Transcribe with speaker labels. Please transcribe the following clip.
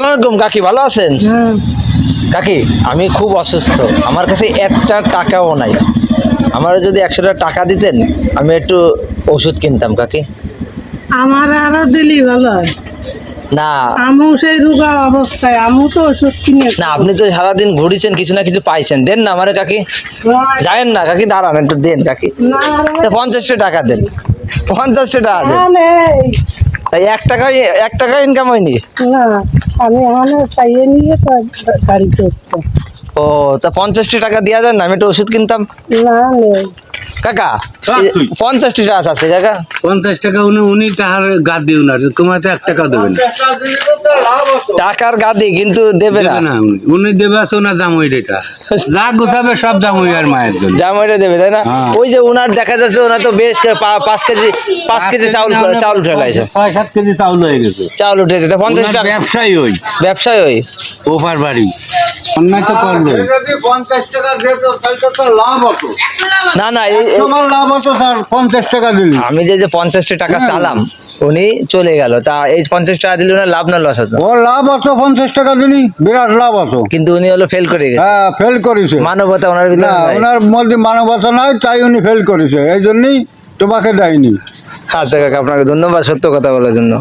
Speaker 1: আসসালামাইকুম কাকি ভালো আছেন? কাকি আমি খুব অসুস্থ। আমার কাছে একটা টাকাও নাই। আমার যদি একশো টাকা দিতেন আমি একটু ওষুধ কিনতাম কাকি।
Speaker 2: আমার আরও দিলি ভালো হয়।
Speaker 1: না।
Speaker 2: আমু সেই রোগা অবস্থায় আমু তো ওষুধ কিনে
Speaker 1: না আপনি তো সারাদিন ঘুরিছেন কিছু না কিছু পাইছেন। দেন না আমারে কাকি। যায়েন না কাকি দাঁড়ান একটু দেন কাকি।
Speaker 2: না
Speaker 1: পঞ্চাশটা টাকা দেন। পঞ্চাশটা টাকা দেন। তাই এক টাকা এক টাকা ইনকাম হয়নি?
Speaker 2: না। আমি এখানে চাইয়ে নিয়ে তো গাড়ি করতে
Speaker 1: ও তা পঞ্চাশটি টাকা দেওয়া যায় না? আমি একটু ওষুধ কিনতাম।
Speaker 2: না নেই।
Speaker 1: কাকা। পঞ্চাশটি টাকা আছে কাকা।
Speaker 3: পঞ্চাশ টাকা উনি উনি টাকার গাদ দিও না তোমার তো এক টাকাও দেবেন।
Speaker 1: টাকার গাদি কিন্তু দেবে না।
Speaker 3: না উনি। উনি দেবে আছে ওনার দাম ওই রেটা যা গুছাবে সব দাম ওই আর মায়ের জন্য।
Speaker 1: জামাইটা দেবে তাই না?
Speaker 3: হ্যাঁ।
Speaker 1: ওই যে ওনার দেখা যাচ্ছে ওনার তো বেশ পাঁচ কেজি পাঁচ কেজি চাউল চাউল উঠে লাইছে
Speaker 3: ছয় সাত কেজি চাউল হয়ে গেছে।
Speaker 1: চাউল উঠেছে। পঞ্চাশ টাকা
Speaker 3: ব্যবসায়ী ওই।
Speaker 1: ব্যবসায় ওই।
Speaker 3: ওপার বাড়ি। অন্যায় তো করল
Speaker 1: না না আমি যে যে পঞ্চাশটি টাকা চালাম উনি চলে গেল। তা এই পঞ্চাশ টাকা দিলে লাভ না লস হতো?
Speaker 4: ও লাভ হতো পঞ্চাশ টাকা দিলি বিরাট লাভ হতো।
Speaker 1: কিন্তু উনি হলো ফেল করে গেছে।
Speaker 4: হ্যাঁ ফেল করেছে।
Speaker 1: মানবতা ওনার ভিতরে
Speaker 4: ওনার মধ্যে মানবতা নাই তাই উনি ফেল করেছে। এই জন্যই তোমাকে দেয়নি।
Speaker 1: আচ্ছা কাকা আপনাকে ধন্যবাদ সত্য কথা বলার জন্য।